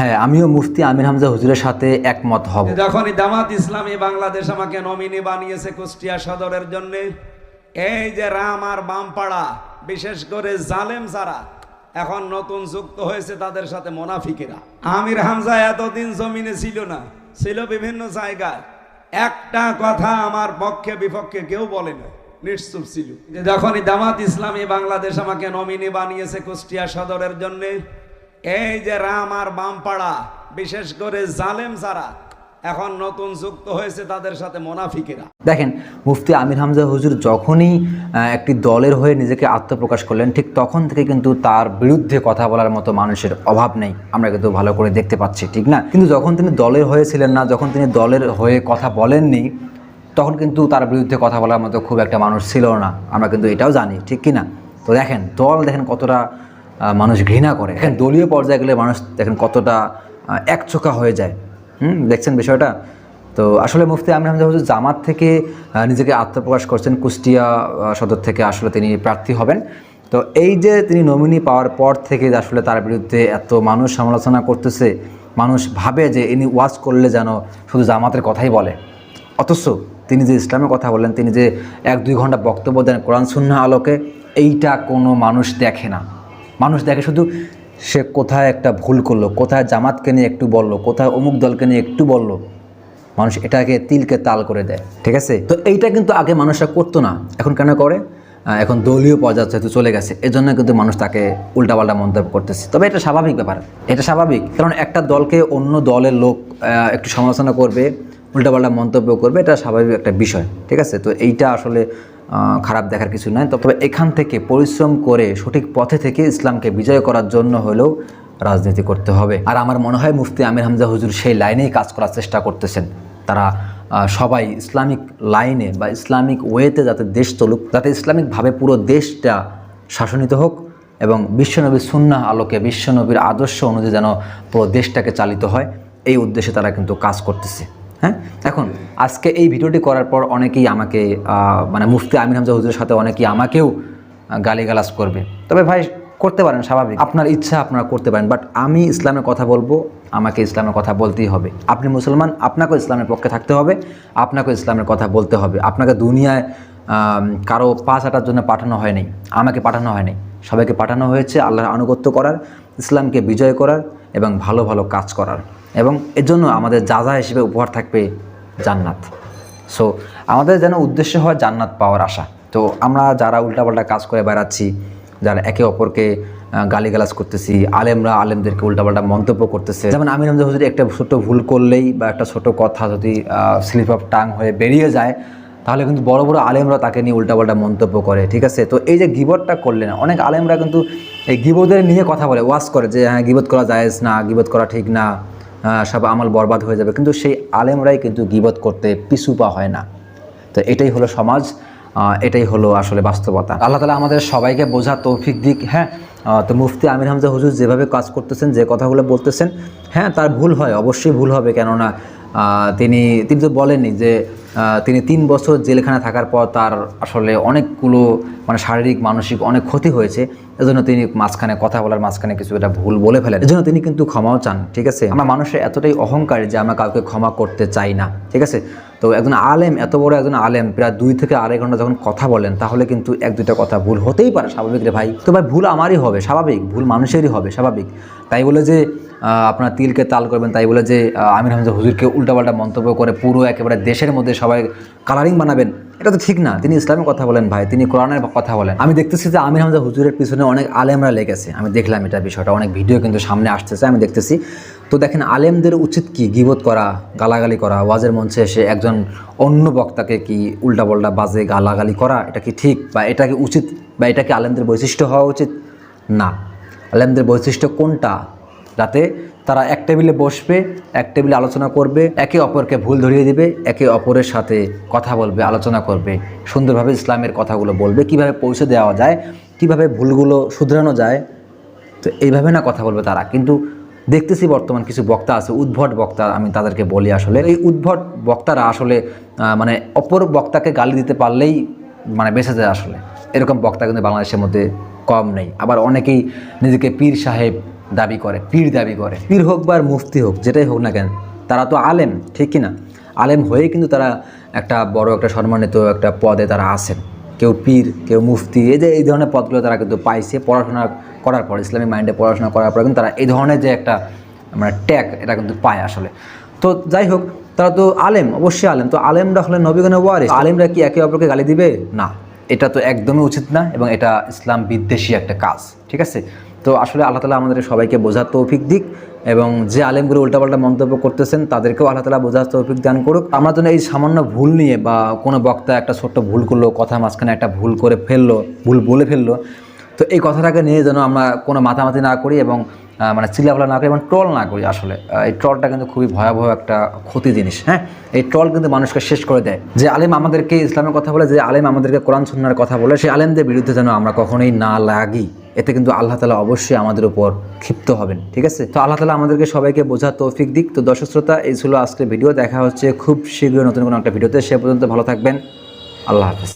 হ্যাঁ আমিও মুফতি আমির হামজা হুজুরের সাথে একমত হব। যখনই জামাত ইসলামী বাংলাদেশ আমাকে নমিনি বানিয়েছে কুষ্টিয়া সদরের জন্য। এই যে রাম আর বামপাড়া বিশেষ করে জালেম যারা, এখন নতুন যুক্ত হয়েছে তাদের সাথে মোনাফিকেরা। আমির হামজা এতদিন জমিনে ছিল না, ছিল বিভিন্ন জায়গায়। একটা কথা আমার পক্ষে বিপক্ষে কেউ বলে না, নিশ্চুপ ছিল। যখনই জামাত ইসলামী বাংলাদেশ আমাকে নমিনি বানিয়েছে কুষ্টিয়া সদরের জন্য। এই যে রাম আর বামপাড়া, বিশেষ করে জালেম যারা, এখন নতুন যুক্ত হয়েছে তাদের সাথে মোনাফিকেরা। দেখেন, মুফতি আমির হামজা হুজুর যখনই একটি দলের হয়ে নিজেকে আত্মপ্রকাশ করলেন, ঠিক তখন থেকে কিন্তু তার বিরুদ্ধে কথা বলার মতো মানুষের অভাব নেই। আমরা কিন্তু ভালো করে দেখতে পাচ্ছি, ঠিক না? কিন্তু যখন তিনি দলের হয়েছিলেন না, যখন তিনি দলের হয়ে কথা বলেননি, তখন কিন্তু তার বিরুদ্ধে কথা বলার মতো খুব একটা মানুষ ছিল না। আমরা কিন্তু এটাও জানি, ঠিক কি না তো দেখেন, দল দেখেন কতটা মানুষ ঘৃণা করে। দেখেন দলীয় পর্যায়ে গেলে মানুষ দেখেন কতটা একচোখা হয়ে যায়। হুম, দেখছেন বিষয়টা? তো আসলে মুফতি আমির হামজা জামাত থেকে নিজেকে আত্মপ্রকাশ করছেন কুষ্টিয়া সদর থেকে আসলে তিনি প্রার্থী হবেন। তো এই যে তিনি নমিনি পাওয়ার পর থেকে আসলে তার বিরুদ্ধে এত মানুষ সমালোচনা করতেছে, মানুষ ভাবে যে ইনি ওয়াজ করলে যেন শুধু জামাতের কথাই বলে। অথচ তিনি যে ইসলামের কথা বললেন, তিনি যে এক দুই ঘণ্টা বক্তব্য দেন কোরআন সুন্না আলোকে, এইটা কোনো মানুষ দেখে না। মানুষ দেখে শুধু সে কোথায় একটা ভুল করল, কোথায় জামাতকে নিয়ে একটু বলল, কোথায় অমুক দলকে নিয়ে একটু বলল, মানুষ এটাকে তিলকে তাল করে দেয়, ঠিক আছে? তো এইটা কিন্তু আগে মানুষরা করতো না, এখন কেন করে? এখন দলীয় পর্যায়ে যেহেতু চলে গেছে, এজন্য কিন্তু মানুষ তাকে উল্টাপাল্টা মন্তব্য করতেছে। তবে এটা স্বাভাবিক ব্যাপার, এটা স্বাভাবিক, কারণ একটা দলকে অন্য দলের লোক একটু সমালোচনা করবে, উল্টাপাল্টা মন্তব্য করবে, এটা স্বাভাবিক একটা বিষয়, ঠিক আছে? তো এইটা আসলে খারাপ দেখার কিছু নয় তবে এখান থেকে পরিশ্রম করে সঠিক পথে থেকে ইসলামকে বিজয় করার জন্য হলেও রাজনীতি করতে হবে। আর আমার মনে হয় মুফতি আমির হামজা হুজুর সেই লাইনেই কাজ করার চেষ্টা করতেছেন। তারা সবাই ইসলামিক লাইনে বা ইসলামিক ওয়েতে যাতে দেশ চলুক, যাতে ইসলামিকভাবে পুরো দেশটা শাসনিত হোক এবং বিশ্বনবীর সুন্নাহ আলোকে বিশ্বনবীর আদর্শ অনুযায়ী যেন পুরো দেশটাকে চালিত হয়, এই উদ্দেশ্যে তারা কিন্তু কাজ করতেছে। হ্যাঁ? এখন, আজকে এই ভিডিওটি করার পর অনেকেই আমাকে মানে মুফতি আমির হামজা হুজুরের সাথে অনেকেই আমাকেও গালিগালাজ করবে। তবে ভাই, করতে পারেন, স্বাভাবিক। আপনার ইচ্ছা, আপনারা করতে পারেন। বাট আমি ইসলামের কথা বলব, আমাকে ইসলামের কথা বলতেই হবে। আপনি মুসলমান, আপনাকেও ইসলামের পক্ষে থাকতে হবে, আপনাকেও ইসলামের কথা বলতে হবে। আপনাকে দুনিয়ায় কারও পাঁচ হাঁটার জন্য পাঠানো হয়নি আমাকে পাঠানো হয়নি সবাইকে পাঠানো হয়েছে আল্লাহর আনুগত্য করার, ইসলামকে বিজয় করার এবং ভালো ভালো কাজ করার। এবং এর জন্য আমাদের যা যা হিসেবে উপহার থাকবে জান্নাত। সো আমাদের যেন উদ্দেশ্য হয় জান্নাত পাওয়ার আশা। তো আমরা যারা উল্টাপাল্টা কাজ করে বেড়াচ্ছি, যারা একে অপরকে গালিগালাজ করতেছি, আলেমরা আলেমদেরকে উল্টাপাল্টা মন্তব্য করতেছে। যেমন আমির হামজা হুজুর একটা ছোট ভুল করলেই বা একটা ছোট কথা যদি স্লিপ অফ টাং হয়ে বেরিয়ে যায়, তাহলে কিন্তু বড় বড় আলেমরা তাকে নিয়ে উল্টাপাল্টা মন্তব্য করে, ঠিক আছে? তো এই যে গিবতটা করলেন, অনেক আলেমরা কিন্তু এই গিবদের নিয়ে কথা বলে ওয়াশ করে যে হ্যাঁ গিবত করা জায়েজ না, গিবত করা ঠিক না। সব আমল বরবাদ হয়ে যাবে। কিন্তু সেই আলেমরাই কিন্তু গিবত করতে পিছু পা হয় না। তো এটাই হলো সমাজ এটাই হলো আসলে বাস্তবতা। আল্লাহ তালা আমাদের সবাইকে বোঝা তৌফিক দিক হ্যাঁ তো মুফতি আমির হামজা হুজুর যেভাবে কাজ করতেছেন, যে কথাগুলো বলতেছেন হ্যাঁ তার ভুল হয়, অবশ্যই ভুল হবে। কেননা তিনি তিনি তো বলেননি যে তিনি তিন বছর জেলখানা থাকার পর তার আসলে অনেকগুলো মানে শারীরিক, মানসিক অনেক ক্ষতি হয়েছে। এজন্য তিনি মাঝখানে কথা বলার মাঝখানে কিছু একটা ভুল বলে ফেলেন। এজন্য তিনি কিন্তু ক্ষমাও চান, ঠিক আছে? আমরা মানুষের এতটাই অহংকার যে আমরা কাউকে ক্ষমা করতে চাই না, ঠিক আছে? তো একজন আলেম, এত বড় একজন আলেম, প্রায় দুই থেকে আড়াই ঘণ্টা যখন কথা বলেন, তাহলে কিন্তু এক দুইটা কথা ভুল হতেই পারে, স্বাভাবিক রে ভাই। তো ভাই, ভুল আমারই হবে, স্বাভাবিক। ভুল মানুষেরই হবে, স্বাভাবিক। তাই বলে যে আপনার তিলকে তাল করবেন, তাই বলে যে আমির হামজা হুজুরকে উল্টাপাল্টা মন্তব্য করে পুরো একেবারে দেশের মধ্যে সবাই কালারিং বানাবেন। এটা তো ঠিক না। তিনি ইসলামের কথা বলেন ভাই, তিনি কোরআনের কথা বলেন। আমি দেখতেছি যে আমির হামজা হুজুরের পিছনে অনেক আলেমরা লেগেছে। আমি দেখলাম এটা বিষয়টা, অনেক ভিডিও কিন্তু সামনে আসতেছে, আমি দেখতেছি। তো দেখেন, আলেমদের উচিত কি গিবত করা, গালাগালি করা? ওয়াজের মঞ্চে এসে একজন অন্য বক্তাকে কি উল্টাপাল্টা বাজে গালাগালি করা, এটা কি ঠিক? বা এটা কি উচিত? বা এটা কি আলেমদের বৈশিষ্ট্য হওয়া উচিত? না। আলেমদের বৈশিষ্ট্য কোনটা? যাতে তারা এক টেবিলে বসবে, এক টেবিলে আলোচনা করবে, একে অপরকে ভুল ধরিয়ে দিবে, একে অপরের সাথে কথা বলবে, আলোচনা করবে, সুন্দরভাবে ইসলামের কথাগুলো বলবে, কীভাবে পৌঁছে দেওয়া যায়, কীভাবে ভুলগুলো শুধরানো যায়। তো এইভাবে না কথা বলবে তারা। কিন্তু দেখতেছি বর্তমান কিছু বক্তা আছে, উদ্ভট বক্তা, আমি তাদেরকে বলি আসলে। এই উদ্ভট বক্তারা আসলে মানে অপর বক্তাকে গালি দিতে পারলেই মানে বেঁচে যায় আসলে। এরকম বক্তা কিন্তু বাংলাদেশের মধ্যে কম নেই। আবার অনেকেই নিজেকে পীর সাহেব দাবি করে, পীর দাবি করে। পীর হোক বা মুফতি হোক, যেটাই হোক না কেন, তারা তো আলেম, ঠিক কি না? আলেম হয়েই কিন্তু তারা একটা বড় একটা সম্মানিত একটা পদে তারা আছেন। কেউ পীর, কেউ মুফতি, এই যে, এই ধরনের পদগুলো তারা কিন্তু পাইছে পড়াশোনা করার পর ইসলামিক মাইন্ডে পড়াশোনা করার পর, কিন্তু তারা এই ধরনের যে একটা মানে ট্যাগ, এটা কিন্তু পায় আসলে। তো যাই হোক, তারা তো আলেম, অবশ্যই আলেম। তো আলেমরা হলে নবীগণের ওয়ারিস। আলেমরা কি একে অপরকে গালি দিবে? না। এটা তো একদমই উচিত না, এবং এটা ইসলাম বিদ্বেষী একটা কাজ, ঠিক আছে? তো আসলে আল্লাহ তালা আমাদের সবাইকে বোঝার তৌফিক দিক এবং যে আলেমগুলো উল্টাপাল্টা মন্তব্য করতেছেন, তাদেরকেও আল্লাহ তালা বোঝার তৌফিক দান করুক। আমরা যেন এই সামান্য ভুল নিয়ে বা কোনো বক্তা একটা ছোট্ট ভুল করল কথা মাঝখানে একটা ভুল করে ফেলল, ভুল বলে ফেলল, তো এই কথাটাকে নিয়ে যেন আমরা কোনো মাথামাতি না করি এবং মানে চিল্লাফালা না করি এবং ট্রল না করি আসলে। এই ট্রলটা কিন্তু খুবই ভয়াবহ একটা ক্ষতি জিনিস হ্যাঁ? এই ট্রল কিন্তু মানুষকে শেষ করে দেয়। যে আলেম আমাদেরকে ইসলামের কথা বলে, যে আলেম আমাদেরকে কোরআন, সুন্নার কথা বলে, সেই আলেমদের বিরুদ্ধে যেন আমরা কখনোই না লাগি। এতে কিন্তু আল্লাহ তালা অবশ্যই আমাদের উপর ক্ষিপ্ত হবেন, ঠিক আছে? তো আল্লাহ তালা আমাদেরকে সবাইকে বোঝা তৌফিক দিক। তো দর্শক শ্রোতা, এই ছিল আজকের ভিডিও। দেখা হচ্ছে খুব শীঘ্রই নতুন কোনো একটা ভিডিওতে। সে পর্যন্ত ভালো থাকবেন। আল্লাহ হাফিজ।